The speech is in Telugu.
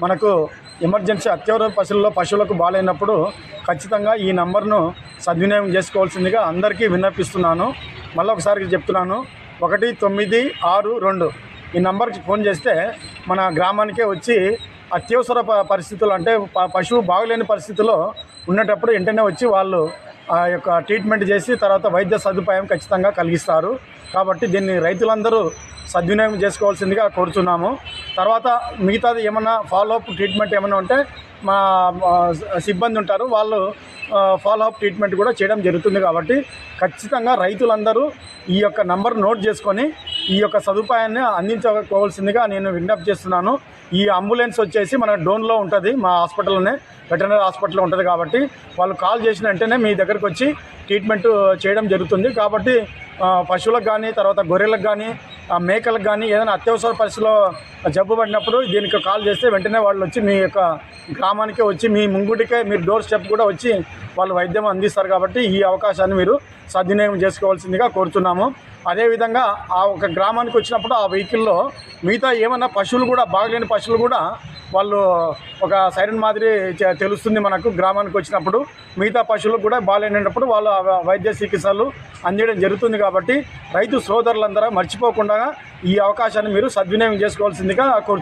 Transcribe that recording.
మనకు ఎమర్జెన్సీ అత్యవసర పశువుల్లో పశువులకు బాగాలేనప్పుడు ఖచ్చితంగా ఈ నంబర్ను సద్వినియోగం చేసుకోవాల్సిందిగా అందరికీ విన్నపిస్తున్నాను. మళ్ళీ ఒకసారి చెప్తున్నాను. ఒకటి తొమ్మిది ఆరు రెండు. ఈ నంబర్కి ఫోన్ చేస్తే మన గ్రామానికే వచ్చి అత్యవసర పరిస్థితులు అంటే ప- పశువు బాగలేని పరిస్థితిలో ఉన్నటప్పుడు వెంటనే వచ్చి వాళ్ళు ఆ యొక్క ట్రీట్మెంట్ చేసి తర్వాత వైద్య సదుపాయం ఖచ్చితంగా కలిగిస్తారు. కాబట్టి దీన్ని రైతులందరూ సద్వినియోగం చేసుకోవాల్సిందిగా కోరుతున్నాము తర్వాత మిగతాది ఏమన్నా ఫాలోఅప్ ట్రీట్మెంట్ ఏమైనా ఉంటే మా సిబ్బంది ఉంటారు. వాళ్ళు ఫాలోఅప్ ట్రీట్మెంట్ కూడా చేయడం జరుగుతుంది కాబట్టి ఖచ్చితంగా రైతులందరూ ఈ యొక్క నంబర్ నోట్ చేసుకొని ఈ యొక్క సదుపాయాన్ని అందించుకోవాల్సిందిగా నేను విజ్ఞప్తి చేస్తున్నాను. ఈ అంబులెన్స్ వచ్చేసి మన డోన్లో ఉంటుంది మా హాస్పిటల్లోనే. వెటర్నరీ హాస్పిటల్లో ఉంటుంది కాబట్టి వాళ్ళు కాల్ చేసిన వెంటనే మీ దగ్గరకు వచ్చి ట్రీట్మెంట్ చేయడం జరుగుతుంది. కాబట్టి పశువులకు కానీ తర్వాత గొర్రెలకు కానీ మేకలకు కానీ ఏదైనా అత్యవసర పరిస్థితిలో జబ్బు పడినప్పుడు దీనికి కాల్ చేస్తే వెంటనే వాళ్ళు వచ్చి మీ యొక్క గ్రామానికే వచ్చి మీ ముంగుడికే మీరు డోర్ స్టెప్ కూడా వచ్చి వాళ్ళు వైద్యం అందిస్తారు కాబట్టి ఈ అవకాశాన్ని మీరు సద్వినియోగం చేసుకోవాల్సిందిగా కోరుతున్నాము. అదేవిధంగా ఆ ఒక గ్రామానికి వచ్చినప్పుడు ఆ వెహికల్లో మిగతా ఏమన్నా పశువులు కూడా బాగలేని పశువులు కూడా వాళ్ళు ఒక సైరన్ మాదిరి తెలుస్తుంది మనకు గ్రామానికి వచ్చినప్పుడు. మిగతా పశువులకు కూడా బాగాలేనప్పుడు వాళ్ళు వైద్య చికిత్సలు అందించడం జరుగుతుంది కాబట్టి రైతు సోదరులందరూ మర్చిపోకుండా ఈ అవకాశాన్ని మీరు సద్వినియోగం చేసుకోవాల్సిందిగా కోరు